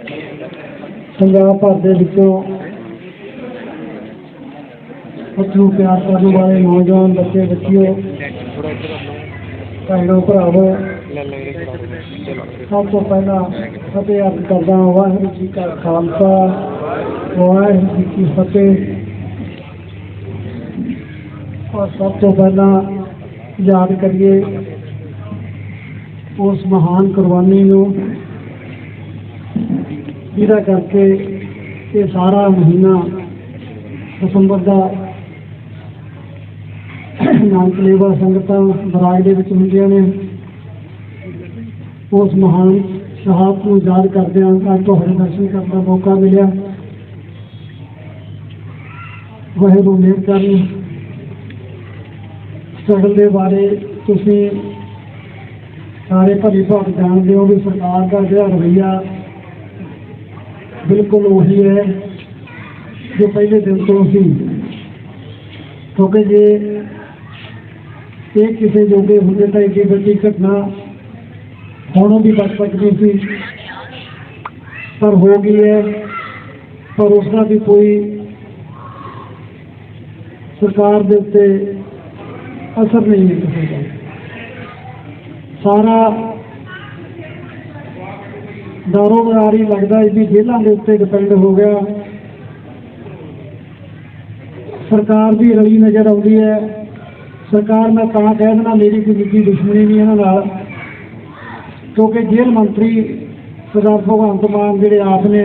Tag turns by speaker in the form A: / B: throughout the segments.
A: ਪੰਜਾਬ ਭਰ ਦੇ ਵਿੱਚੋਂ ਪੱਥਰੂ ਪਿਆਰ ਕਰਨ ਵਾਲੇ ਨੌਜਵਾਨ ਬੱਚੇ, ਬੱਚਿਓ, ਭੈਣੋ, ਭਰਾਵੋ, ਸਭ ਤੋਂ ਪਹਿਲਾਂ ਫਤਿਹ ਅਰਜ਼ ਕਰਦਾ ਹਾਂ, ਵਾਹਿਗੁਰੂ ਜੀ ਕਾ ਖਾਲਸਾ, ਵਾਹਿਗੁਰੂ ਜੀ ਕੀ ਫਤਿਹ। ਔਰ ਸਭ ਤੋਂ ਪਹਿਲਾਂ ਯਾਦ ਕਰੀਏ ਉਸ ਮਹਾਨ ਕੁਰਬਾਨੀ ਨੂੰ ਜਿਹਦਾ ਕਰਕੇ ਇਹ ਸਾਰਾ ਮਹੀਨਾ ਦਸੰਬਰ ਦਾ ਨਾਨਕ ਲੇਵਾ ਸੰਗਤਾਂ ਬਰਾਜ ਦੇ ਵਿੱਚ ਹੁੰਦੀਆਂ ਨੇ। ਉਸ ਮਹਾਨ ਸ਼ਹਾਦਤ ਨੂੰ ਯਾਦ ਕਰਦੇ ਹਾਂ, ਅੱਜ ਤੁਹਾਡੇ ਦਰਸ਼ਨ ਕਰਨ ਦਾ ਮੌਕਾ ਮਿਲਿਆ। ਵਾਹਿਗੁਰੂ ਮਿਹਰ ਕਰਨ ਸਟਰਗਲ ਦੇ ਬਾਰੇ ਤੁਸੀਂ ਸਾਰੇ ਭਲੀ ਭਾਗ ਜਾਣਦੇ ਹੋ ਵੀ ਸਰਕਾਰ ਦਾ ਜਿਹੜਾ ਰਵੱਈਆ ਬਿਲਕੁਲ ਉਹੀ ਹੈ ਜੋ ਪਹਿਲੇ ਦਿਨ ਤੋਂ ਸੀ ਕਿਉਂਕਿ ਜੇ ਇਹ ਕਿਸੇ ਜੋਗੇ ਹੁੰਦੇ ਤਾਂ ਇੱਕ ਵੱਡੀ ਘਟਨਾ ਹੋਣੋਂ ਵੀ ਬਚ ਸਕਦੀ ਸੀ ਪਰ ਹੋ ਗਈ ਹੈ ਪਰ ਉਸ ਦਾ ਵੀ ਕੋਈ ਸਰਕਾਰ ਦੇ ਉੱਤੇ ਅਸਰ ਨਹੀਂ ਹੈ ਕਿਸੇ ਦਾ ਸਾਰਾ ਦਾਰੋ ਬਰਾਰੀ ਲੱਗਦਾ ਹੈ ਵੀ ਜੇਲ੍ਹਾਂ ਦੇ ਉੱਤੇ ਡਿਪੈਂਡ ਹੋ ਗਿਆ। ਸਰਕਾਰ ਦੀ ਰਲੀ ਨਜ਼ਰ ਆਉਂਦੀ ਹੈ। ਸਰਕਾਰ ਮੈਂ ਤਾਂ ਕਹਿ ਦੇਣਾ ਮੇਰੀ ਕੋਈ ਨਿੱਜੀ ਦੁਸ਼ਮਣੀ ਨਹੀਂ ਇਹਨਾਂ ਨਾਲ। ਕਿਉਂਕਿ ਜੇਲ੍ਹ ਮੰਤਰੀ ਸਰਦਾਰ ਭਗਵੰਤ ਮਾਨ ਜਿਹੜੇ ਆਪ ਨੇ,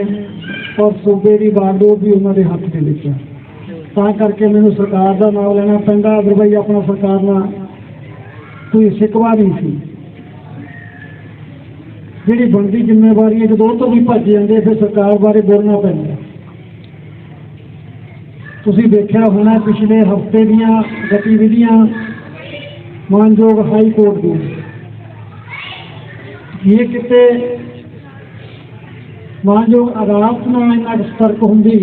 A: ਔਰ ਸੂਬੇ ਦੀ ਬਾਗਡੋਰ ਵੀ ਉਹਨਾਂ ਦੇ ਹੱਥ ਦੇ ਵਿੱਚ ਹੈ ਤਾਂ ਕਰਕੇ ਮੈਨੂੰ ਸਰਕਾਰ ਦਾ ਨਾਮ ਲੈਣਾ ਪੈਂਦਾ ਅਦਰਵਾਈ ਆਪਣਾ ਸਰਕਾਰ ਨਾਲ ਕੋਈ ਸਿਕਵਾ ਨਹੀਂ ਸੀ। ਜਿਹੜੀ ਬਣਦੀ ਜ਼ਿੰਮੇਵਾਰੀ ਹੈ, ਜਦੋਂ ਉਹ ਤੋਂ ਵੀ ਭੱਜ ਜਾਂਦੇ ਫਿਰ ਸਰਕਾਰ ਬਾਰੇ ਬੋਲਣਾ ਪੈਂਦਾ ਤੁਸੀਂ ਦੇਖਿਆ ਹੋਣਾ ਪਿਛਲੇ ਹਫ਼ਤੇ ਦੀਆਂ ਗਤੀਵਿਧੀਆਂ ਮਾਨਯੋਗ ਹਾਈ ਕੋਰਟ ਦੀਆਂ। ਇਹ ਕਿਤੇ ਮਾਨਯੋਗ ਅਦਾਲਤ ਨਾਲ ਇੰਨਾ ਕੁ ਸਤਰਕ ਹੁੰਦੀ,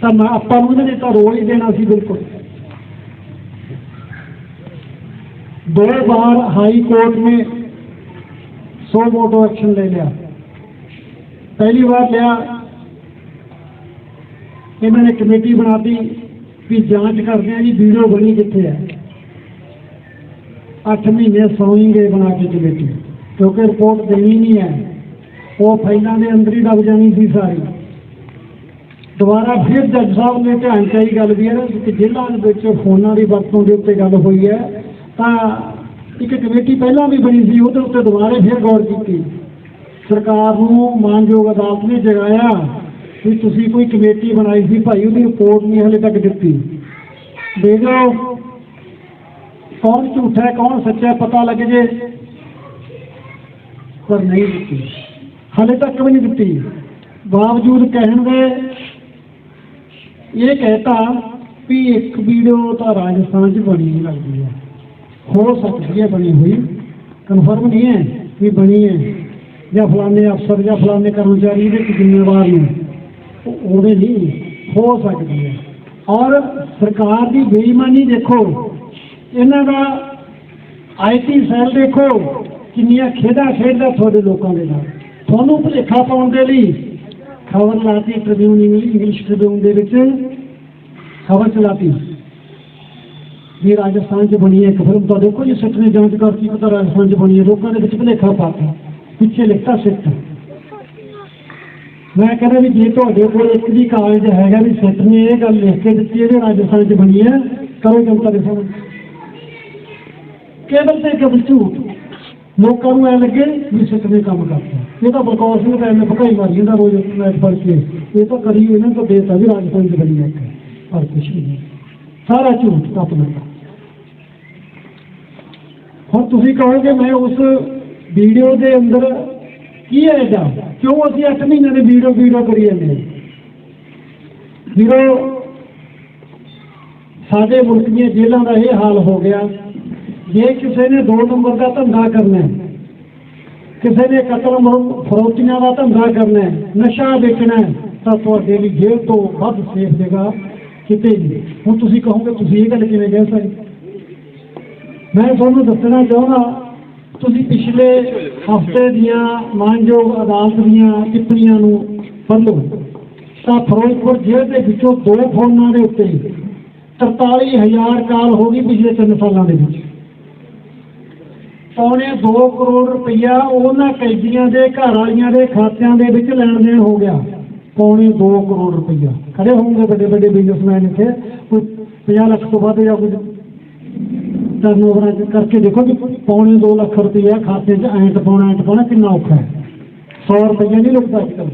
A: ਤਾਂ ਆਪਾਂ ਨੂੰ ਇਹਦੇ ਤਾਂ ਰੋਲ ਹੀ ਦੇਣਾ ਸੀ ਬਿਲਕੁਲ। दो बार हाई कोर्ट में सौ वोटो एक्शन ले लिया पहली बार लिया इन्होंने कमेटी बनाती भी जांच करते हैं जी वीडियो बनी कितने है अठ महीने सौई गए बना के कमेटी क्योंकि रिपोर्ट देनी नहीं है वो फाइलों के अंदर ही दब जानी थी सारी ਦੁਬਾਰਾ ਫਿਰ ਜੱਜ ਸਾਹਿਬ ਨੇ ਧਿਆਨ ਚ ਆਈ ਗੱਲ ਵੀ ਹੈ ਨਾ ਕਿ ਜੇਲ੍ਹਾਂ ਦੇ ਵਿੱਚ ਫੋਨਾਂ ਦੀ ਵਰਤੋਂ ਦੇ ਉੱਤੇ ਗੱਲ ਹੋਈ ਹੈ ਤਾਂ ਇੱਕ ਕਮੇਟੀ ਪਹਿਲਾਂ ਵੀ ਬਣੀ ਸੀ, ਉਹਦੇ ਉੱਤੇ ਦੁਬਾਰਾ ਫਿਰ ਗੌਰ ਕੀਤੀ। ਸਰਕਾਰ ਨੂੰ ਮਾਨਯੋਗ ਅਦਾਲਤ ਨੇ ਜਗਾਇਆ ਵੀ ਤੁਸੀਂ ਕੋਈ ਕਮੇਟੀ ਬਣਾਈ ਸੀ, ਭਾਈ ਉਹਦੀ ਰਿਪੋਰਟ ਨਹੀਂ ਹਲੇ ਤੱਕ ਦਿੱਤੀ। ਦੇ ਦਿਓ ਕੌਣ ਝੂਠਾ ਹੈ, ਕੌਣ ਸੱਚਾ ਹੈ, ਪਤਾ ਲੱਗ ਜੇ, ਪਰ ਨਹੀਂ ਦਿੱਤੀ। ਹਲੇ ਤੱਕ ਵੀ ਨਹੀਂ ਦਿੱਤੀ। ਬਾਵਜੂਦ ਕਹਿਣ ਦੇ ਇਹ ਕਹਿਤਾ ਵੀ ਇੱਕ ਵੀਡੀਓ ਤਾਂ ਰਾਜਸਥਾਨ 'ਚ ਬਣੀ ਲੱਗਦੀ ਹੈ। ਹੋ ਸਕਦੀ ਹੈ ਬਣੀ ਹੋਈ ਕਨਫਰਮ ਨਹੀਂ ਹੈ ਵੀ ਬਣੀ ਹੈ ਜਾਂ ਫਲਾਣੇ ਅਫਸਰ ਜਾਂ ਫਲਾਣੇ ਕਰਮਚਾਰੀ ਇਹਦੇ ਵਿੱਚ ਜ਼ਿੰਮੇਵਾਰ ਨੇ ਉਹ- ਉਹਦੇ ਨਹੀਂ ਹੋ ਸਕਦੀ ਹੈ ਔਰ ਸਰਕਾਰ ਦੀ ਬੇਈਮਾਨੀ ਦੇਖੋ ਇਹਨਾਂ ਦਾ ਆਈਟੀ ਸੈੱਲ ਦੇਖੋ ਕਿੰਨੀਆਂ ਖੇਡਾਂ ਖੇਡਦਾ ਤੁਹਾਡੇ ਲੋਕਾਂ ਦੇ ਨਾਲ ਤੁਹਾਨੂੰ ਭੁਲੇਖਾ ਪਾਉਣ ਦੇ ਲਈ ਖਬਰ ਲਾਤੀ ਟ੍ਰਿਬਿਊਨ ਇੰਗਲਿਸ਼ ਟ੍ਰਿਬਿਊਨ ਦੇ ਵਿੱਚ ਖਬਰ ਚਲਾਤੀ ਵੀ ਰਾਜਸਥਾਨ 'ਚ ਬਣੀ ਹੈ ਇੱਕ ਫਿਲਮ, ਤਾਂ ਦੇਖੋ ਜੀ ਸਿੱਟ ਨੇ ਜਾਂਚ ਕਰਤੀ ਪਤਾ ਰਾਜਸਥਾਨ 'ਚ ਬਣੀ ਹੈ, ਲੋਕਾਂ ਦੇ ਵਿੱਚ ਭੁਲੇਖਾ ਪਾਤਾ ਪਿੱਛੇ ਲਿਖਤਾ ਸਿੱਟ ਮੈਂ ਕਹਿੰਦਾ ਵੀ ਜੇ ਤੁਹਾਡੇ ਕੋਲ ਇੱਕ ਵੀ ਕਾਗਜ਼ ਹੈਗਾ ਵੀ ਸਿੱਟ ਨੇ ਇਹ ਗੱਲ ਲਿਖ ਕੇ ਦਿੱਤੀ ਹੈ ਵੀ ਰਾਜਸਥਾਨ 'ਚ ਬਣੀ ਹੈ, ਕਰੋ ਜਨਤਾ ਦੇ ਸਾਹਮਣੇ। ਕੇਵਲ ਤੇ ਕੇਵਲ ਝੂਠ। ਲੋਕਾਂ ਨੂੰ ਐ ਲੱਗੇ ਵੀ ਸਿੱਟ ਨੇ ਕੰਮ ਕਰਤਾ। ਇਹ ਤਾਂ ਬਲਕੌਰ ਸਿੰਘ ਤਾਂ ਐਵੇਂ ਭਕਾਈ ਮਾਰੀ ਜਾਂਦਾ ਰੋਜ਼ ਮੈਚ ਪੜ੍ਹ ਕੇ। ਇਹ ਤਾਂ ਕਰੀ ਇਹਨਾਂ ਤੋਂ ਦੇਤਾ ਵੀ ਰਾਜਸਥਾਨ 'ਚ ਬਣੀ ਹੈ ਇੱਕ, ਪਰ ਕੁਛ ਨਹੀਂ। ਸਾਰਾ ਝੂਠ ਤੱਪ ਦਿੱਤਾ ਹੁਣ ਤੁਸੀਂ ਕਹੋਗੇ ਮੈਂ ਉਸ ਵੀਡੀਓ ਦੇ ਅੰਦਰ ਕੀ ਹੈ ਇਹਦਾ ਕਿਉਂ ਅਸੀਂ 8 ਮਹੀਨਿਆਂ ਦੇ ਵੀਡੀਓ ਵੀਡੀਓ ਕਰੀ ਜਾਂਦੇ ਹਾਂ? ਵੀਰੋ, ਸਾਡੇ ਮੁਲਕ ਦੀਆਂ ਜੇਲ੍ਹਾਂ ਦਾ ਇਹ ਹਾਲ ਹੋ ਗਿਆ। ਜੇ ਕਿਸੇ ਨੇ ਦੋ ਨੰਬਰ ਦਾ ਧੰਦਾ ਕਰਨਾ ਕਿਸੇ ਨੇ ਕਤਲ ਮਰਮ ਫਰੋਤੀਆਂ ਦਾ ਧੰਦਾ ਕਰਨਾ ਨਸ਼ਾ ਵੇਚਣਾ ਤਾਂ ਤੁਹਾਡੇ ਲਈ ਜੇਲ੍ਹ ਤੋਂ ਵੱਧ ਸੇਫ ਜਗ੍ਹਾ ਕਿਤੇ ਨਹੀਂ। ਹੁਣ ਤੁਸੀਂ ਕਹੋਗੇ ਤੁਸੀਂ ਇਹ ਗੱਲ ਕਿਵੇਂ ਕਹਿ ਸਕਦੇ? ਮੈਂ ਤੁਹਾਨੂੰ ਦੱਸਣਾ ਚਾਹੁੰਦਾ, ਤੁਸੀਂ ਪਿਛਲੇ ਹਫ਼ਤੇ ਦੀਆਂ ਮਾਨਯੋਗ ਅਦਾਲਤ ਦੀਆਂ ਟਿੱਪਣੀਆਂ ਨੂੰ ਪੜ੍ਹ ਤਾਂ ਫਿਰੋਜ਼ਪੁਰ ਜੇਲ੍ਹ ਦੇ ਵਿੱਚੋਂ ਦੋ ਫੋਨਾਂ ਦੇ ਉੱਤੇ 43000 ਕਾਲ ਹੋ ਗਈ ਪਿਛਲੇ 3 ਸਾਲਾਂ ਦੇ ਵਿੱਚ। ਪੌਣੇ 2 ਕਰੋੜ ਰੁਪਈਆ ਉਹਨਾਂ ਕੈਦੀਆਂ ਦੇ, ਘਰ ਵਾਲੀਆਂ ਦੇ ਖਾਤਿਆਂ ਦੇ ਵਿੱਚ ਲੈਣ ਦੇਣ ਹੋ ਗਿਆ। ਪੌਣੇ 2 ਕਰੋੜ ਰੁਪਈਆ। ਖੜੇ ਹੋਣਗੇ ਵੱਡੇ ਵੱਡੇ ਬਿਜ਼ਨਸਮੈਨ ਇੱਥੇ, ਕੋਈ 50 ਲੱਖ ਤੋਂ ਵੱਧ ਜਾਂ ਕੁਝ। ਟਰਨਓਵਰ ਕਰਕੇ ਦੇਖੋ ਕਿ ਪੌਣੇ 2 ਲੱਖ ਰੁਪਈਆ ਖਾਤੇ 'ਚ ਐਂਟ ਪਾਉਣਾ ਐਂਟ ਪਾਉਣਾ, ਕਿੰਨਾ ਔਖਾ ਹੈ। 100 ਰੁਪਈਆ ਨਹੀਂ ਲੁਕਦਾ ਅੱਜ ਕੱਲ੍ਹ।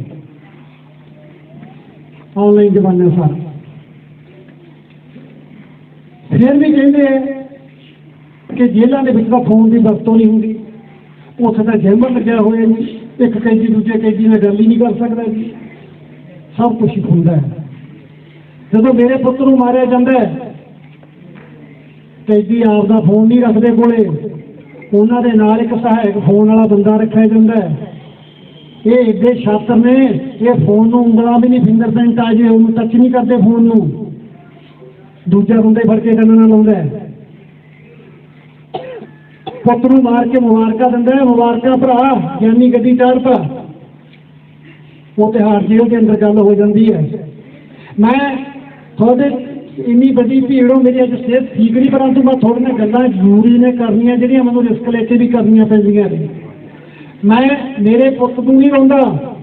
A: ਆਨਲਾਈਨ ਜ਼ਮਾਨੇ ਸਾਰ। ਫਿਰ ਵੀ ਕਹਿੰਦੇ ਆ ਕਿ ਜੇਲ੍ਹਾਂ ਦੇ ਵਿੱਚ ਤਾਂ ਫੋਨ ਦੀ ਵਰਤੋਂ ਨਹੀਂ ਹੁੰਦੀ। ਉੱਥੇ ਤਾਂ ਜੈਮਰ ਲੱਗਿਆ ਹੋਇਆ ਜੀ। ਇੱਕ ਕੈਦੀ ਦੂਜੇ ਕੈਦੀ ਨਾਲ ਗੱਲ ਹੀ ਨਹੀਂ ਕਰ ਸਕਦਾ ਜੀ। ਸਭ ਕੁਝ ਹੀ ਹੁੰਦਾ ਹੈ। ਜਦੋਂ ਮੇਰੇ ਪੁੱਤ ਨੂੰ ਮਾਰਿਆ ਜਾਂਦਾ ਹੈ ਕੈਦੀ ਆਪ ਦਾ ਫੋਨ ਨਹੀਂ ਰੱਖਦੇ ਕੋਲੇ। ਉਹਨਾਂ ਦੇ ਨਾਲ ਇੱਕ ਸਹਾਇਕ ਫੋਨ ਵਾਲਾ ਬੰਦਾ ਰੱਖਿਆ ਜਾਂਦਾ ਹੈ। ਇਹ ਏਡੇ ਛਾਤਰ ਨੇ, ਇਹ ਫੋਨ ਨੂੰ ਉਂਗਲਾਂ ਵੀ ਨਹੀਂ ਫਿੰਗਰ ਪ੍ਰਿੰਟ ਆ ਜੇ, ਉਹਨੂੰ ਟੱਚ ਨਹੀਂ ਕਰਦੇ ਫੋਨ ਨੂੰ। ਦੂਜਾ ਬੰਦਾ ਫੜ ਕੇ ਕੰਨ ਨਾਲ ਲਾਉਂਦਾ ਪੁੱਤ ਨੂੰ ਮਾਰ ਕੇ ਮੁਬਾਰਕਾਂ ਦਿੰਦਾ ਹੈ, ਮੁਬਾਰਕਾਂ ਭਰਾ, ਗਿਆਨੀ ਗੱਡੀ ਚਾੜ ਭਰਾ। ਉਹ ਤਿਹਾੜ ਜੇਲ੍ਹ ਦੇ ਅੰਦਰ ਗੱਲ ਹੋ ਜਾਂਦੀ ਹੈ। ਮੈਂ ਤੁਹਾਡੇ ਇੰਨੀ ਵੱਡੀ ਭੀੜ ਹੋ ਮੇਰੀ ਅੱਜ ਸਿਹਤ ਠੀਕ ਨਹੀਂ, ਪਰੰਤੂ ਮੈਂ ਤੁਹਾਡੇ ਗੱਲਾਂ ਜ਼ਰੂਰੀ ਨੇ ਕਰਨੀਆਂ, ਜਿਹੜੀਆਂ ਮੈਨੂੰ ਰਿਸਕ ਲੈ ਕੇ ਵੀ ਕਰਨੀਆਂ ਪੈਂਦੀਆਂ ਨੇ। ਮੈਂ ਮੇਰੇ ਪੁੱਤ ਨੂੰ ਨਹੀਂ ਰੋਂਦਾ।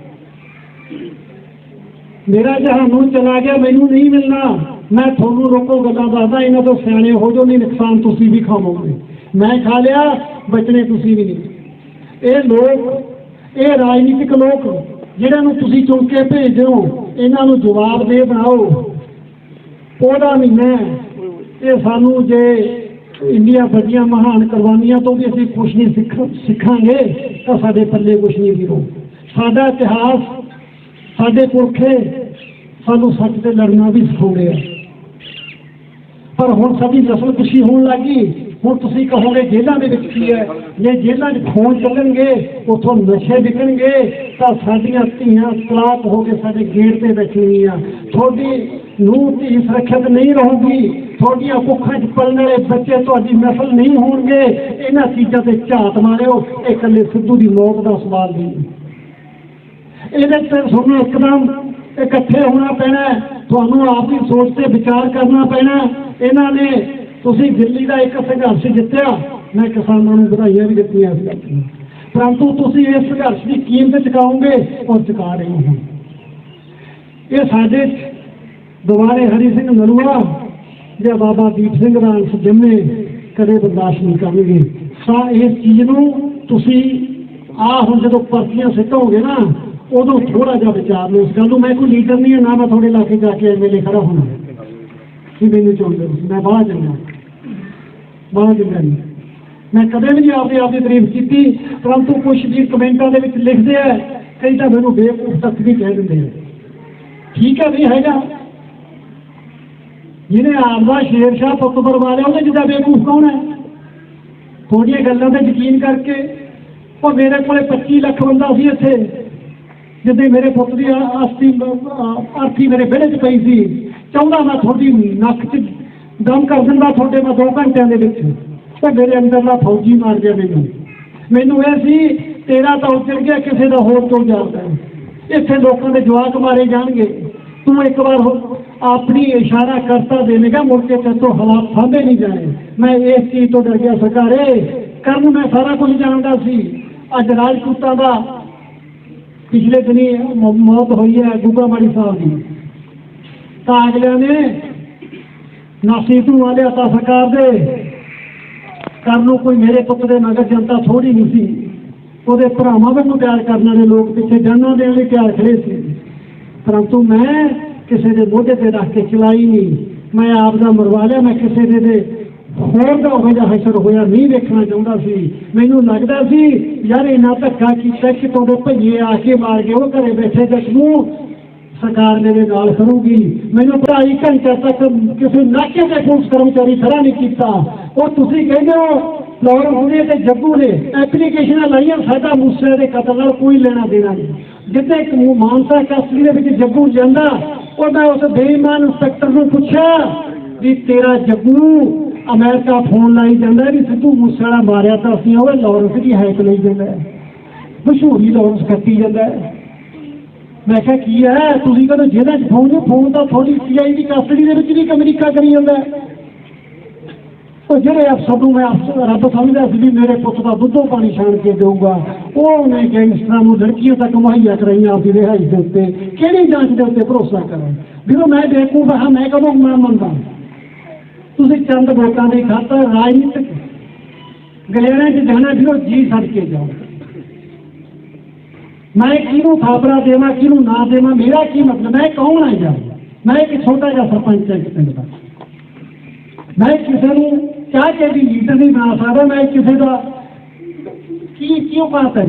A: ਮੇਰਾ ਜਹਾਨੋਂ ਚਲਾ ਗਿਆ, ਮੈਨੂੰ ਨਹੀਂ ਮਿਲਣਾ। ਮੈਂ ਤੁਹਾਨੂੰ ਰੋਕੋ ਗੱਲਾਂ ਦੱਸਦਾ, ਇਹਨਾਂ ਤੋਂ ਸਿਆਣੇ ਹੋ ਜੋ ਨਹੀਂ ਨੁਕਸਾਨ ਤੁਸੀਂ ਵੀ ਖਾਵੋਗੇ। ਮੈਂ ਖਾ ਲਿਆ, ਬਚਣੇ ਤੁਸੀਂ ਵੀ ਨਹੀਂ। ਇਹ ਲੋਕ, ਇਹ ਰਾਜਨੀਤਿਕ ਲੋਕ, ਜਿਹਨਾਂ ਨੂੰ ਤੁਸੀਂ ਚੁਣ ਕੇ ਭੇਜਦੇ ਹੋ ਇਹਨਾਂ ਨੂੰ ਜਵਾਬ ਦੇ ਬਣਾਓ। ਉਹਦਾ ਮਹੀਨਾ ਹੈ। ਇਹ ਸਾਨੂੰ ਜੇ ਇੰਡੀਆ ਵੱਡੀਆਂ ਮਹਾਨ ਕੁਰਬਾਨੀਆਂ ਤੋਂ ਵੀ ਅਸੀਂ ਕੁਝ ਨਹੀਂ ਸਿੱਖ ਸਿੱਖਾਂਗੇ, ਤਾਂ ਸਾਡੇ ਪੱਲੇ ਕੁਝ ਨਹੀਂ ਵੀਰੋ ਸਾਡਾ ਇਤਿਹਾਸ, ਸਾਡੇ ਪੁਰਖੇ ਸਾਨੂੰ ਸੱਚ ਤੇ ਲੜਨਾ ਵੀ ਸਿਖਾਉਂਦੇ ਆ। ਪਰ ਹੁਣ ਸਾਡੀ ਨਸਲ ਕੁਸ਼ੀ ਹੋਣ ਲੱਗੀ। ਹੁਣ ਤੁਸੀਂ ਕਹੋਗੇ, ਜੇਲ੍ਹਾਂ ਦੇ ਵਿੱਚ ਕੀ ਹੈ? ਜੇ ਜੇਲ੍ਹਾਂ 'ਚ ਫੋਨ ਚੱਲਣਗੇ, ਉੱਥੋਂ ਨਸ਼ੇ ਵਿਕਣਗੇ, ਤਾਂ ਸਾਡੀਆਂ ਧੀਆਂ ਤਲਾਕ ਹੋ ਕੇ ਸਾਡੇ ਗੇਟ ਤੇ ਬੈਠਣਗੀਆਂ ਤੁਹਾਡੀ ਨੂੰ ਧੀ ਸੁਰੱਖਿਅਤ ਨਹੀਂ ਰਹੂਗੀ, ਤੁਹਾਡੀਆਂ ਭੁੱਖਾਂ 'ਚ ਪਲਣ ਵਾਲੇ ਬੱਚੇ ਤੁਹਾਡੀ ਨਸਲ ਨਹੀਂ ਹੋਣਗੇ, ਇਹਨਾਂ ਚੀਜ਼ਾਂ ਤੇ ਝਾਤ ਮਾਰਿਓ ਇਹ ਇਕੱਲੇ ਸਿੱਧੂ ਦੀ ਮੌਤ ਦਾ ਸਵਾਲ ਨਹੀਂ ਇਹਦੇ ਤੇ ਤੁਹਾਨੂੰ ਇੱਕਦਮ ਇਕੱਠੇ ਹੋਣਾ ਪੈਣਾ ਤੁਹਾਨੂੰ ਆਪ ਹੀ ਸੋਚ ਤੇ ਵਿਚਾਰ ਕਰਨਾ ਪੈਣਾ ਇਹਨਾਂ ਨੇ ਤੁਸੀਂ ਦਿੱਲੀ ਦਾ ਇੱਕ ਸੰਘਰਸ਼ ਜਿੱਤਿਆ, ਮੈਂ ਕਿਸਾਨਾਂ ਨੂੰ ਵਧਾਈਆਂ ਵੀ ਦਿੱਤੀਆਂ ਇਸ ਗੱਲ ਦੀਆਂ। ਪਰੰਤੂ ਤੁਸੀਂ ਇਸ ਸੰਘਰਸ਼ ਦੀ ਕੀਮਤ ਚੁਕਾਓਗੇ ਔਰ ਚੁਕਾ ਰਹੇ ਹੋ। ਇਹ ਸਾਡੇ ਦੁਬਾਰੇ ਹਰੀ ਸਿੰਘ ਨਲੂਆ ਜਾਂ ਬਾਬਾ ਦੀਪ ਸਿੰਘ ਦਾ ਅੰਸ਼ ਕਦੇ ਬਰਦਾਸ਼ਤ ਨਹੀਂ ਕਰਨਗੇ। ਸਾ ਇਸ ਚੀਜ਼ ਨੂੰ ਤੁਸੀਂ ਆ ਹੁਣ ਜਦੋਂ ਪਰਚੀਆਂ ਸਿੱਟੋਗੇ ਨਾ, ਉਦੋਂ ਥੋੜਾ ਜਿਹਾ ਵਿਚਾਰ ਲਓ। ਇਸ ਗੱਲ ਨੂੰ ਮੈਂ ਕੋਈ ਲੀਡਰ ਨਹੀਂ ਹਾਂ, ਨਾ ਮੈਂ ਤੁਹਾਡੇ ਇਲਾਕੇ ਜਾ ਕੇ ਐਮਐਲਏ ਖੜਾ ਹੋਣਾ। ਕਿ ਮੈਨੂੰ ਚੁਣਦੇ ਹੋ ਮੈਂ ਬਾਹਰ ਚੰਗਾ ਬਾਹਰ ਚੰਗਾ ਨਹੀਂ। ਮੈਂ ਕਦੇ ਵੀ ਆਪਦੇ ਆਪ ਦੀ ਤਾਰੀਫ ਕੀਤੀ, ਪਰੰਤੂ ਕੁਝ ਵੀ ਕਮੈਂਟਾਂ ਦੇ ਵਿੱਚ ਲਿਖਦੇ ਆ, ਕਈ ਤਾਂ ਮੈਨੂੰ ਬੇਵਕੂਫ ਤੱਕ ਵੀ ਕਹਿ ਦਿੰਦੇ ਆ। ਠੀਕ ਹੈ ਨਹੀਂ ਹੈਗਾ। ਜਿਹਨੇ ਆਪਦਾ ਸ਼ੇਰ ਸ਼ਾਹ ਪੁੱਤ ਬਰਵਾ ਲਿਆ, ਉਹਦੇ ਜਿੱਦਾਂ ਬੇਵਕੂਫ ਕੌਣ ਹੈ? ਤੁਹਾਡੀਆਂ ਗੱਲਾਂ ਤੇ ਯਕੀਨ ਕਰਕੇ ਉਹ ਮੇਰੇ ਕੋਲੇ 25 ਲੱਖ ਬੰਦਾ ਸੀ ਇੱਥੇ, ਜਿੱਦੇ ਮੇਰੇ ਪੁੱਤ ਦੀ ਆ- ਅਰਥੀ ਮੇਰੇ ਵਿਹੜੇ 'ਚ ਪਈ ਸੀ। ਚਾਹੁੰਦਾ ਮੈਂ ਤੁਹਾਡੀ ਨੱਕ 'ਚ ਦਮ ਕਰ ਦਿੰਦਾ ਤੁਹਾਡੇ ਮੈਂ 2 ਘੰਟਿਆਂ ਦੇ ਵਿੱਚ। ਤੇ ਮੇਰੇ ਅੰਦਰਲਾ ਫੌਜੀ ਮਾਰ ਗਿਆ ਮੈਨੂੰ। ਮੈਨੂੰ ਇਹ ਸੀ, ਤੇਰਾ ਤਾਂ ਉੱਜੜ ਗਿਆ, ਕਿਸੇ ਦਾ ਹੋਰ ਤੋਂ ਜਾਂਦਾ ਇੱਥੇ ਲੋਕਾਂ ਦੇ ਜਵਾਕ ਮਾਰੇ ਜਾਣਗੇ। ਤੂੰ ਇੱਕ ਵਾਰ ਹੋ- ਆਪਣੀ ਇਸ਼ਾਰਾ ਕਰਤਾ ਦੇਵੇਗਾ, ਮੁੜ ਕੇ ਤੇ ਤੋਂ ਹਾਲਾਤ ਸਾਂਭੇ ਨਹੀਂ ਜਾਣੇ। ਮੈਂ ਇਸ ਚੀਜ਼ ਤੋਂ ਡਰ ਗਿਆ, ਸਰਕਾਰੇ। ਕਰਨ ਮੈਂ ਸਾਰਾ ਕੁਝ ਜਾਣਦਾ ਸੀ। ਅੱਜ ਰਾਜਪੂਤਾਂ ਦਾ ਪਿਛਲੇ ਦਿਨੀ ਮੌਤ ਹੋਈ ਹੈ ਗੁੱਗਾ ਮਾੜੀ ਸਾਹਿਬ ਦੀ। ਤਾਂ ਅਗਲਿਆਂ ਨੇ ਨਾਸੀ ਤੂੰ ਵਾਲਿਆ ਤਾਂ ਸਰਕਾਰ ਦੇ। ਕਰਨ ਨੂੰ ਕੋਈ ਮੇਰੇ ਪੁੱਤ ਦੇ ਨਗਰ ਜਨਤਾ ਥੋੜੀ ਨਹੀਂ ਸੀ। ਉਹਦੇ ਭਰਾਵਾਂ ਨੂੰ ਪਿਆਰ ਕਰਨ ਵਾਲੇ ਲੋਕ ਪਿੱਛੇ ਜਾਨਾਂ ਦੇਣ ਲਈ ਤਿਆਰ ਖੜੇ ਸੀ। ਪਰੰਤੂ ਮੈਂ ਕਿਸੇ ਦੇ ਮੋਢੇ ਤੇ ਰੱਖ ਕੇ ਚਲਾਈ ਨਹੀਂ। ਮੈਂ ਆਪ ਦਾ ਮਰਵਾ ਲਿਆ, ਮੈਂ ਕਿਸੇ ਦੇ ਦੇ ਹੋਰ ਦਾ ਉਹ ਜਿਹਾ ਹਸ਼ਰ ਹੋਇਆ ਨਹੀਂ ਵੇਖਣਾ ਚਾਹੁੰਦਾ ਸੀ। ਮੈਨੂੰ ਲੱਗਦਾ ਸੀ, ਯਾਰ ਇਹਨਾਂ ਧੱਕਾ ਕੀਤਾ ਕਿ ਤੁਹਾਡੇ ਭਈਏ ਆ ਕੇ ਮਾਰ ਕੇ ਉਹ ਘਰੇ ਬੈਠੇ ਜਸ ਨੂੰ ਸਰਕਾਰ ਮੇਰੇ ਨਾਲ ਖੜੂਗੀ ਮੈਨੂੰ ਢਾਈ ਘੰਟੇ ਤੱਕ ਕਿਸੇ ਨਾਕੇ ਤੇ ਪੁਲਿਸ ਕਰਮਚਾਰੀ ਖੜਾ ਨਹੀਂ ਕੀਤਾ। ਉਹ ਤੁਸੀਂ ਕਹਿੰਦੇ ਹੋ, ਫਲੋਰ ਹੁਣੇ ਤੇ ਜੱਗੂ ਨੇ, ਐਪਲੀਕੇਸ਼ਨਾਂ ਲਾਈਆਂ, ਸਾਡਾ ਮੂਸੇ ਦੇ ਕਤਲ ਨਾਲ ਕੋਈ ਲੈਣਾ ਦੇਣਾ ਨਹੀਂ। ਜਿੱਥੇ ਇੱਕ ਮਾਨਸਾ ਕਸਟਡੀ ਦੇ ਵਿੱਚ ਜੱਗੂ ਜਾਂਦਾ ਉਹ ਮੈਂ ਉਸ ਬੇਈਮਾਨ ਇੰਸਪੈਕਟਰ ਨੂੰ ਪੁੱਛਿਆ ਵੀ ਤੇਰਾ ਜੱਗੂ ਅਮਰੀਕਾ ਫੋਨ ਲਾਈ ਜਾਂਦਾ ਵੀ ਸਿੱਧੂ ਮੂਸੇਵਾਲਾ ਮਾਰਿਆ ਤਾਂ ਅਸੀਂ ਉਹ ਲਾਰੈਂਸ ਦੀ ਹਾਈਟ ਲਈ ਜਾਂਦਾ ਮਸ਼ਹੂਰੀ ਲਾਰੈਂਸ ਕੱਟੀ ਜਾਂਦਾ ਮੈਂ ਕਿਹਾ, ਕੀ ਹੈ? ਤੁਸੀਂ ਕਹਿੰਦੇ ਜਿਹਦਾ ਫੋਨ ਫੋਨ ਤਾਂ ਤੁਹਾਡੀ ਸੀਆਈ ਦੀ ਕਸਟਡੀ ਦੇ ਵਿੱਚ ਵੀ ਅਮਰੀਕਾ ਕਰੀ ਜਾਂਦਾ ਉਹ ਜਿਹੜੇ ਅਫਸਰ ਨੂੰ ਮੈਂ ਰੱਬ ਸਮਝਦਾ ਸੀ ਵੀ ਮੇਰੇ ਪੁੱਤ ਦਾ ਦੁੱਧੋਂ ਪਾਣੀ ਛਾਣ ਕੇ ਦੇਊਗਾ, ਉਹ ਉਹਨੇ ਗੈਂਗਸਟਰਾਂ ਨੂੰ ਲੜਕੀਆਂ ਤੱਕ ਮੁਹੱਈਆ ਕਰਾਈਆਂ ਆਪਦੀ ਰਿਹਾਈ ਦੇ ਉੱਤੇ। ਕਿਹੜੀ ਜਾਂਚ ਦੇ ਉੱਤੇ ਭਰੋਸਾ ਕਰਾਂ ਜਦੋਂ ਮੈਂ ਦੇਖੂ ਹਾਂ ਮੈਂ ਕਦੋਂ ਮੈਂ ਮੰਨਦਾ? ਤੁਸੀਂ ਚੰਦ ਵੋਟਾਂ ਦੀ ਖਾਤਰ ਰਾਜਨੀਤਿਕ ਗਲੇਰਿਆਂ 'ਚ ਜਾਣਾ ਫਿਰੋ ਜੀ ਛੱਡ ਕੇ ਜਾਓ। ਮੈਂ ਕਿਹਨੂੰ ਖਾਬਰਾ ਦੇਵਾਂ, ਕਿਹਨੂੰ ਨਾ ਦੇਵਾਂ, ਮੇਰਾ ਕੀ ਮਤਲਬ? ਮੈਂ ਕੌਣ ਆ ਜਾ ਮੈਂ ਇੱਕ ਛੋਟਾ ਜਿਹਾ ਸਰਪੰਚ ਹਾਂ ਇੱਕ ਪਿੰਡ ਦਾ। ਮੈਂ ਕਿਸੇ ਨੂੰ ਚਾਹ ਕੇ ਵੀ ਲੀਡਰ ਨਹੀਂ ਬਣਾ ਸਕਦਾ, ਮੈਂ ਕਿਸੇ ਦਾ ਕੀ, ਕਿਉਂ ਬਾਤ ਹੈ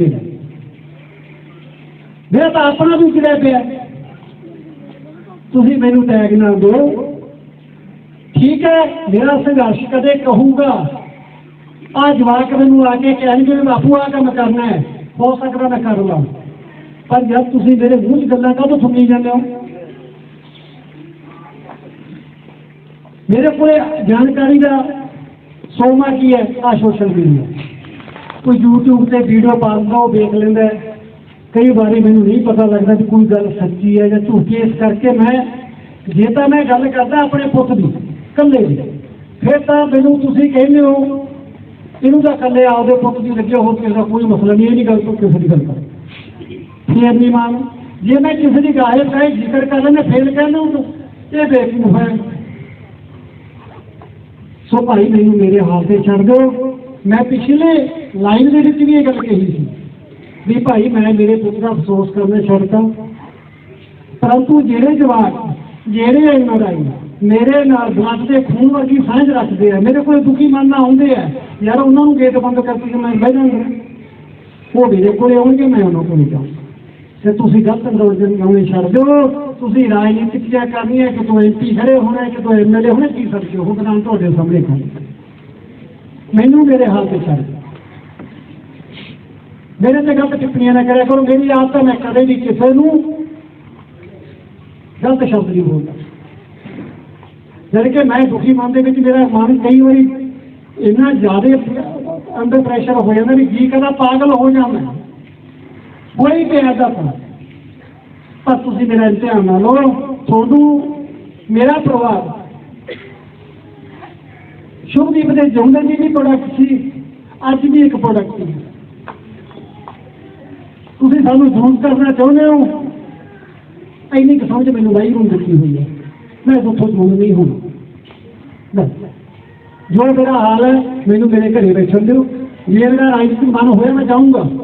A: ਮੇਰਾ ਤਾਂ ਆਪਣਾ ਵੀ ਕਿਹੜਾ ਪਿਆ। ਤੁਸੀਂ ਮੈਨੂੰ ਟੈਗ ਨਾ ਦਿਓ। ਠੀਕ ਹੈ, ਮੇਰਾ ਸੰਘਰਸ਼ ਕਦੇ ਕਹੂਗਾ। ਆ ਜਵਾਕ ਮੈਨੂੰ ਆ ਕੇ ਕਹਿਣਗੇ ਵੀ ਬਾਪੂ ਆ ਕੰਮ ਕਰਨਾ ਹੈ। ਹੋ ਸਕਦਾ ਮੈਂ ਕਰ ਲਾਂ ਪਰ ਜਦ ਤੁਸੀਂ ਮੇਰੇ ਮੂੰਹ 'ਚ ਗੱਲਾਂ ਕਾਹਤੋਂ ਸੁਣੀ ਜਾਂਦੇ ਹੋ? ਮੇਰੇ ਕੋਲੇ ਜਾਣਕਾਰੀ ਦਾ ਸੋਮਾ ਕੀ ਹੈ? ਆ ਸੋਸ਼ਲ ਮੀਡੀਆ ਕੋਈ YouTube ਤੇ ਵੀਡੀਓ ਪਾਉਂਦਾ ਉਹ ਦੇਖ ਲੈਂਦਾ ਕਈ ਵਾਰੀ ਮੈਨੂੰ ਨਹੀਂ ਪਤਾ ਲੱਗਦਾ ਕਿ ਕੋਈ ਗੱਲ ਸੱਚੀ ਹੈ ਜਾਂ ਝੂਠੀ, ਇਸ ਕਰਕੇ ਮੈਂ, ਜੇ ਤਾਂ ਮੈਂ ਗੱਲ ਕਰਦਾ ਆਪਣੇ ਪੁੱਤ ਦੀ, ਇਕੱਲੇ ਦੀ, ਫਿਰ ਤਾਂ ਮੈਨੂੰ ਤੁਸੀਂ ਕਹਿੰਦੇ ਹੋ, ਇਹਨੂੰ ਤਾਂ ਇਕੱਲੇ ਆਪਦੇ ਪੁੱਤ ਦੀ ਲੱਗੇ ਹੋਰ ਕਿਸੇ ਦਾ ਕੋਈ ਮਸਲਾ ਨਹੀਂ, ਇਹ ਨਹੀਂ ਗੱਲ ਤੋਂ ਕਿਸੇ ਦੀ ਗੱਲ ਕਰ ਫੇਰ ਨਹੀਂ ਮਾਨ ਜੇ ਮੈਂ ਕਿਸੇ ਦੀ ਗਾਇਬ ਕਹੇ ਜ਼ਿਕਰ ਕਰ ਲੈਣਾ ਫੇਰ ਕਹਿੰਦਾ ਉਹਨੂੰ ਇਹ ਬੇਵਕੂਫ ਹੈ ਸੋ ਭਾਈ ਮੈਨੂੰ ਮੇਰੇ ਹਾਲ ਤੇ ਛੱਡ ਦਿਓ। ਮੈਂ ਪਿਛਲੇ ਲਾਈਨ ਦੇ ਵਿੱਚ ਵੀ ਇਹ ਗੱਲ ਕਹੀ ਸੀ ਵੀ ਭਾਈ ਮੈਂ ਮੇਰੇ ਪੁੱਤ ਦਾ ਅਫਸੋਸ ਕਰਨਾ ਛੱਡਤਾ। ਪਰੰਤੂ ਜਿਹੜੇ ਜਵਾਕ, ਜਿਹੜੇ ਐਨਆਰਆਈ ਮੇਰੇ ਨਾਲ ਬਲੱਡ ਦੇ ਖੂਨ ਵਰਗੀ ਸਾਂਝ ਰੱਖਦੇ ਆ, ਮੇਰੇ ਕੋਲ ਦੁਖੀ ਮਨ ਨਾਲ ਆਉਂਦੇ ਆ, ਯਾਰ ਉਹਨਾਂ ਨੂੰ ਗੇਟ ਬੰਦ ਕਰਕੇ ਮੈਂ ਬਹਿ ਜਾਵਾਂਗਾ ਉਹ ਮੇਰੇ ਕੋਲੇ ਆਉਣਗੇ, ਮੈਂ ਉਹਨਾਂ ਕੋਲ ਜਾਊਂਗਾ। ਤੇ ਤੁਸੀਂ ਗਲਤ ਅੰਦੋਲਨ ਆਉਣੇ ਛੱਡ ਦਿਓ ਤੁਸੀਂ ਰਾਜਨੀਤਿਕ ਜਿਆ ਕਰਨੀ ਹੈ ਕਿ ਤੂੰ ਐਮਪੀ ਖੜੇ ਹੋਣਾ ਕਿ ਤੂੰ ਐਮਐਲਏ ਹੋਣਾ ਕੀ ਸਕਦੇ ਹੋ? ਹੁਕਮ ਤੁਹਾਡੇ ਸਾਹਮਣੇ ਕਰ ਮੈਨੂੰ ਮੇਰੇ ਹਾਲ ਤੇ ਛੱਡ ਮੇਰੇ ਤੇ ਗਲਤ ਟਿੱਪਣੀਆਂ ਨਾ ਕਰਿਆ ਕਰੋ। ਮੇਰੀ ਆਦਤ ਹੈ ਮੈਂ ਕਦੇ ਵੀ ਕਿਸੇ ਨੂੰ ਗਲਤ ਸ਼ਬਦ ਨਹੀਂ ਬੋਲਦਾ। ਜਦ ਕਿ ਮੈਂ ਦੁਖੀ ਮਨ ਦੇ ਵਿੱਚ ਮੇਰਾ ਮਨ ਕਈ ਵਾਰੀ ਇੰਨਾ ਜ਼ਿਆਦਾ ਅੰਦਰ ਪ੍ਰੈਸ਼ਰ ਹੋ ਜਾਂਦਾ ਵੀ ਜੀ ਕਹਿੰਦਾ ਪਾਗਲ ਹੋ ਜਾਂਦਾ। ਕੋਈ ਪਿਆਰ ਦਾ ਪਰ ਤੁਸੀਂ ਮੇਰਾ ਇਮਤਿਹਾਨ ਨਾ ਲਓ। ਤੁਹਾਨੂੰ ਮੇਰਾ ਪਰਿਵਾਰ। ਸ਼ੁਭਦੀਪ ਦੇ ਜਿਉਂਦੇ ਜੀ ਵੀ ਪ੍ਰੋਡਕਟ ਸੀ। ਅੱਜ ਵੀ ਇੱਕ ਪ੍ਰੋਡਕਟ ਸੀ। ਤੁਸੀਂ ਸਾਨੂੰ ਯੂਜ਼ ਕਰਨਾ ਚਾਹੁੰਦੇ ਹੋ। ਇੰਨੀ ਕੁ ਸਮਝ ਮੈਨੂੰ ਵਾਹਿਗੁਰੂ ਦਿੱਤੀ ਹੋਈ ਹੈ। ਮੈਂ ਤੁਹਾਨੂੰ ਦੂਰ ਨਹੀਂ ਹੋਣਾ। ਜੋ ਮੇਰਾ ਹਾਲ ਹੈ, ਮੈਨੂੰ ਮੇਰੇ ਘਰੇ ਬੈਠਣ ਦਿਓ। ਜੇ ਮੇਰਾ ਰਾਜਨੀਤਿਕ ਮਨ ਹੋਇਆ ਮੈਂ ਜਾਊਂਗਾ।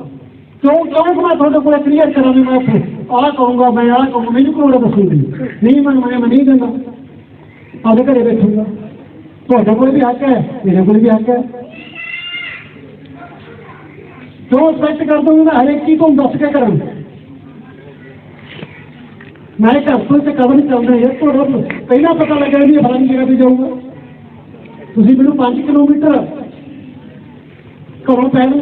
A: ਕਿਉਂ ਕਿਉਂ ਮੈਂ ਤੁਹਾਡੇ ਕੋਲ ਕਲੀਅਰ ਕਰਾਂ ਵੀ ਮੈਂ ਆਹ ਕਹੂੰਗਾ, ਮੈਂ ਆਹ ਕਹੂੰਗਾ, ਮੈਨੂੰ ਕੋਈ ਹੋਰ ਦੱਸੂਗੀ ਨਹੀਂ? ਮੈਂ ਮੈਂ ਨਹੀਂ ਦਿੰਦਾ। ਆਪਦੇ ਘਰੇ ਬੈਠੂਗਾ। ਤੁਹਾਡੇ ਕੋਲ ਵੀ ਹੱਕ ਹੈ, ਮੇਰੇ ਕੋਲ ਵੀ ਹੱਕ ਹੈ। ਜੋ ਸੈੱਟ ਕਰ ਦੂੰਗਾ ਮੈਂ ਹਰੇਕ ਚੀਜ਼ ਤੋਂ ਦੱਸ ਕੇ ਕਰਾਂ। ਮੈਂ ਘਰ ਤੋਂ ਤੇ ਕਦਮ ਚੱਲਦਾ ਹੈ ਤੁਹਾਡਾ ਪਹਿਲਾਂ ਪਤਾ ਲੱਗਿਆ ਵੀ ਇਹ ਫਲਾਣੀ ਜਗ੍ਹਾ ਤੇ ਜਾਊਗਾ। ਤੁਸੀਂ ਮੈਨੂੰ 5 ਕਿਲੋਮੀਟਰ ਘਰੋਂ ਪੈਣ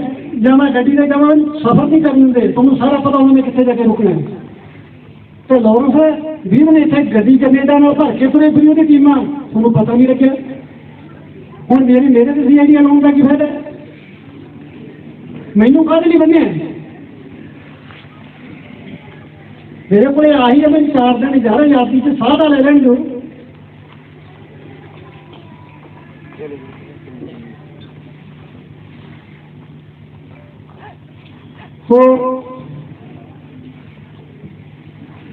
A: ਜਾਂ ਗੱਡੀ ਤੇ ਜਾਵਾਂ ਸਫ਼ਰ ਨਹੀਂ ਕਰਨ ਦਿੰਦੇ। ਤੁਹਾਨੂੰ ਸਾਰਾ ਪਤਾ ਹੋਣਾ ਮੈਂ ਕਿੱਥੇ ਜਾ ਕੇ ਰੁਕਣਾ ਹੈ। ਤੇ ਲੋਰੈਂਸ ਵੀਰ ਨੇ ਇੱਥੇ ਗੱਡੀ ਕੈਨੇਡਾ ਨਾਲ ਭਰ ਕੇ ਤੁਰੇ ਫਿਰੀ ਉਹਦੀ ਟੀਮਾਂ। ਤੁਹਾਨੂੰ ਪਤਾ ਨਹੀਂ ਲੱਗਿਆ। ਹੁਣ ਮੇਰੀ ਮੇਰੇ ਤੇ ਸੀ ਆਈਡੀਆ ਲਾਉਣ ਦਾ ਕੀ ਫਾਇਦਾ ਮੈਨੂੰ ਕਾਹਦੇ ਲਈ ਬੰਨਿਆ ਮੇਰੇ ਕੋਲੇ ਆਹੀ ਹੈ, ਮੈਂ ਚਾਰ ਦਿਨ ਜਾ ਰਿਹਾ ਯਾਤੀ ਚ ਸਾਹ ਦਾ ਲੈ ਲੈਣ ਦਿਓ। ਸੋ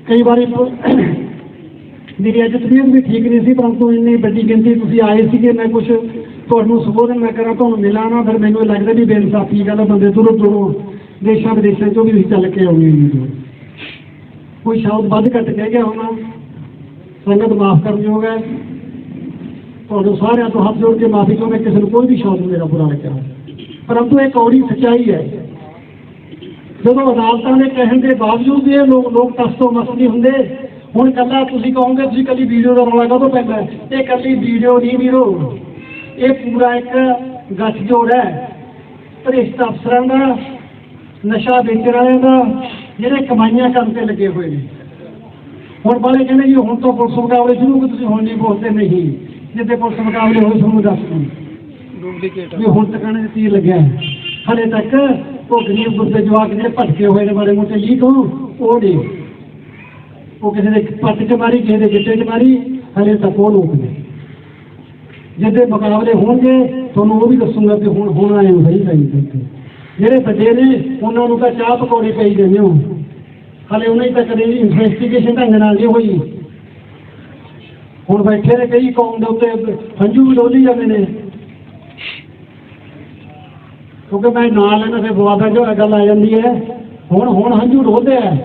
A: ਕਈ ਵਾਰੀ ਮੇਰੀ ਅੱਜ ਤਬੀਅਤ ਵੀ ਠੀਕ ਨਹੀਂ ਸੀ, ਪਰੰਤੂ ਇੰਨੀ ਵੱਡੀ ਗਿਣਤੀ ਤੁਸੀਂ ਆਏ ਸੀਗੇ, ਮੈਂ ਕੁਝ ਤੁਹਾਨੂੰ ਸੰਬੋਧਨ ਮੈਂ ਕਰਾਂ, ਤੁਹਾਨੂੰ ਮਿਲਾਂ ਨਾ, ਫਿਰ ਮੈਨੂੰ ਇਹ ਲੱਗਦਾ ਵੀ ਬੇਇਨਸਾਫੀ ਗੱਲ ਬੰਦੇ ਦੂਰੋਂ ਦੂਰੋਂ ਦੇਸ਼ਾਂ ਵਿਦੇਸ਼ਾਂ ਚੋਂ ਵੀ ਤੁਸੀਂ ਚੱਲ ਕੇ ਆਉਣੇ ਨੇ ਕੋਈ ਸ਼ਬਦ ਵੱਧ ਘੱਟ ਕਹਿ ਗਿਆ ਹੋਣਾ, ਸੰਗਤ ਮਾਫ ਕਰਨ ਯੋਗ ਹੈ। ਤੁਹਾਨੂੰ ਸਾਰਿਆਂ ਤੋਂ ਹੱਥ ਜੋੜ ਕੇ ਮਾਫੀ ਚਾਹੁੰਦਾ, ਕਿਸੇ ਨੂੰ ਕੋਈ ਵੀ ਸ਼ਬਦ ਮੇਰਾ ਬੁਰਾ ਲੱਗਿਆ ਹੋਵੇ। ਪਰੰਤੂ ਇਹ ਕੌੜੀ ਸੱਚਾਈ ਹੈ। ਜਦੋਂ ਅਦਾਲਤਾਂ ਦੇ ਕਹਿਣ ਦੇ ਬਾਵਜੂਦ ਵੀ ਇਹ ਲੋਕ ਲੋਕ ਤਸ ਤੋਂ ਮਸ ਨਹੀਂ ਹੁੰਦੇ ਹੁਣ ਕੱਲਾ ਤੁਸੀਂ ਕਹੋਗੇ ਤੁਸੀਂ ਕੱਲੀ ਵੀਡੀਓ ਦਾ ਰੌਲਾ ਕਾਹਤੋਂ ਪੈਂਦਾ? ਇਹ ਕੱਲੀ ਵੀਡੀਓ ਨਹੀਂ ਵੀਰੋ। ਇਹ ਪੂਰਾ ਇੱਕ ਗੱਠਜੋੜ ਹੈ। ਭ੍ਰਿਸ਼ਟ ਅਫਸਰਾਂ ਦਾ ਨਸ਼ਾ ਵੇਚਣ ਵਾਲਿਆਂ ਦਾ ਜਿਹੜੇ ਕਮਾਈਆਂ ਕਰਨ ਤੇ ਲੱਗੇ ਹੋਏ ਨੇ। ਹੁਣ ਵਾਲੇ ਕਹਿੰਦੇ ਜੀ ਹੁਣ ਤੋਂ ਪੁਲਿਸ ਮੁਕਾਬਲੇ ਸ਼ੁਰੂ ਕਿ ਤੁਸੀਂ ਹੁਣ ਨਹੀਂ ਬੋਲਦੇ ਨਹੀਂ। ਜਿੱਦੇ ਪੁਲਿਸ ਮੁਕਾਬਲੇ ਹੋਏ ਤੁਹਾਨੂੰ ਦੱਸ ਦੂੰ।
B: ਡੁਪਲੀਕੇਟ
A: ਵੀ ਹੁਣ ਤੱਕ ਨੇ ਤੀਰ ਲੱਗਿਆ ਹਲੇ ਤੱਕ ਉਹ ਗਰੀਬ ਗੁਰਦੇ ਜਵਾਕ ਜਿਹੜੇ ਭਟਕੇ ਹੋਏ ਨੇ ਮਾੜੇ ਮੋਟੇ ਲੀਕ ਹੋ ਉਹ ਨਹੀਂ। ਉਹ ਕਿਸੇ ਦੇ ਪੱਟ ਚ ਮਾਰੀ, ਕਿਸੇ ਦੇ ਗਿੱਟੇ ਚ ਮਾਰੀ ਹਲੇ ਤੱਕ ਉਹ ਲੋਕ ਨੇ। ਜਿੱਦੇ ਮੁਕਾਬਲੇ ਹੋਣਗੇ, ਤੁਹਾਨੂੰ ਉਹ ਵੀ ਦੱਸੂਗਾ ਕਿ ਹੁਣ ਹੁਣ ਆਏ ਹੋ ਸਹੀ ਸਹੀ ਕਰਕੇ ਜਿਹੜੇ ਬੱਚੇ ਨੇ, ਉਹਨਾਂ ਨੂੰ ਤਾਂ ਚਾਹ ਪਕੌੜੇ ਪਈ ਜਾਂਦੇ ਹੋ। ਹਲੇ ਉਹਨਾਂ ਹੀ ਤਾਂ ਕਦੇ ਇਨਵੈਸਟੀਗੇਸ਼ਨ ਢੰਗ ਨਾਲ ਨਹੀਂ ਹੋਈ। ਹੁਣ ਬੈਠੇ ਨੇ ਕਈ ਕੌਮ ਦੇ ਉੱਤੇ ਸੰਜੂ ਵੀ ਡੋਲੀ ਜਾਂਦੇ ਨੇ। ਕਿਉਂਕਿ ਮੈਂ ਨਾਂ ਲੈਣਾ ਫਿਰ ਵਿਵਾਦਾਂ ਜੋ ਗੱਲ ਆ ਜਾਂਦੀ ਹੈ। ਹੁਣ ਹੁਣ ਹੰਝੂ ਰੋਦੇ ਆ।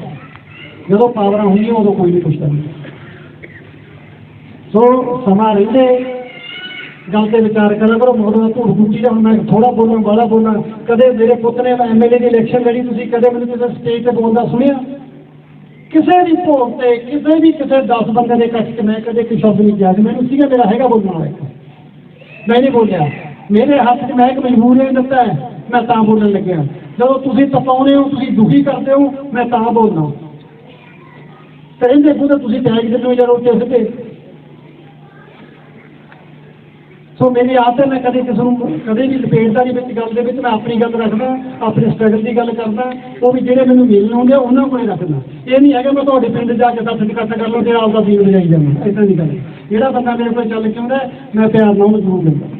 A: ਜਦੋਂ ਪਾਵਰਾਂ ਹੁੰਦੀਆਂ, ਉਦੋਂ ਕੋਈ ਨਹੀਂ ਪੁੱਛਦਾ। ਸੋ ਸਮਾਂ ਰਹਿੰਦੇ। ਗੱਲ ਤੇ ਵਿਚਾਰ ਕਰਿਆ ਕਰੋ, ਮਗਰੋਂ ਧੂੜ ਗੁੱਟੀ ਦਾ ਹੁਣ ਮੈਂ ਥੋੜਾ ਬੋਲਾਂ ਬਾਲਾ ਬੋਲਾਂ। ਕਦੇ ਮੇਰੇ ਪੁੱਤ ਨੇ ਐਮਐਲਏ ਦੀ ਇਲੈਕਸ਼ਨ ਲੜੀ, ਤੁਸੀਂ ਕਦੇ ਮੈਨੂੰ ਕਿਸੇ ਸਟੇਜ ਤੇ ਬੋਲਦਾ ਸੁਣਿਆ? ਕਿਸੇ ਵੀ ਭੋਗ ਤੇ, ਕਿਸੇ ਵੀ ਕਿਸੇ 10 ਬੰਦੇ ਦੇ ਇਕੱਠ 'ਚ ਮੈਂ ਕਦੇ ਕੋਈ ਸ਼ਬਦ ਨਹੀਂ ਕਿਹਾ। ਕਿ ਮੈਨੂੰ ਸੀਗਾ, ਮੇਰਾ ਹੈਗਾ ਬੋਲਣਾ ਮੈਂ ਨਹੀਂ ਬੋਲਿਆ। ਮੇਰੇ ਹੱਥ 'ਚ ਮੈਂ ਇੱਕ ਮਜਬੂਰੀ ਦਿੱਤਾ ਹੈ। ਮੈਂ ਤਾਂ ਬੋਲਣ ਲੱਗਿਆ। ਜਦੋਂ ਤੁਸੀਂ ਤਪਾਉਨੇ ਹੋ ਤੁਸੀਂ ਦੁਖੀ ਕਰਦੇ ਹੋ ਮੈਂ ਤਾਂ ਬੋਲਦਾ। ਕਹਿੰਦੇ ਇਹਦੇ ਬੁੱਧ ਤੁਸੀਂ ਟੈਗ ਦਿੰਦੇ ਹੋ ਜਦੋਂ ਉੱਤੇ ਸਿੱਧੇ ਸੋ ਮੇਰੀ ਆਦਤ ਹੈ ਮੈਂ ਕਦੇ ਕਿਸੇ ਨੂੰ ਕਦੇ ਵੀ ਲਪੇਟਦਾ ਨਹੀਂ ਵਿੱਚ ਗੱਲ ਦੇ ਵਿੱਚ ਮੈਂ ਆਪਣੀ ਗੱਲ ਰੱਖਦਾ ਆਪਣੇ ਸਟਰਗਲ ਦੀ ਗੱਲ ਕਰਦਾ ਉਹ ਵੀ ਜਿਹੜੇ ਮੈਨੂੰ ਮਿਲਣ ਆਉਂਦੇ ਆ, ਉਹਨਾਂ ਕੋਲੇ ਰੱਖਦਾ। ਇਹ ਨਹੀਂ ਹੈਗਾ ਮੈਂ ਤੁਹਾਡੇ ਪਿੰਡ ਜਾ ਕੇ ਸੱਚ ਇਕੱਠਾ ਕਰ ਲਓ ਤੇ ਆਪਦਾ ਦੀਨ ਵਜਾਈ ਜਾਵਾਂ। ਇਦਾਂ ਦੀ ਗੱਲ ਜਿਹੜਾ ਬੰਦਾ ਮੇਰੇ ਕੋਲ ਚੱਲ ਕੇ ਆਉਂਦਾ ਮੈਂ ਪਿਆਰ ਨਾਲ ਉਹਨੂੰ ਜ਼ਰੂਰ ਦਿੰਦਾ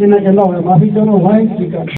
A: ਜਿੰਨਾ ਕਹਿੰਦਾ ਹੋਇਆ ਮਾਫੀ ਚਾਹੋ ਵਾਹਿਗੁਰੂ ਜੀ ਕਾ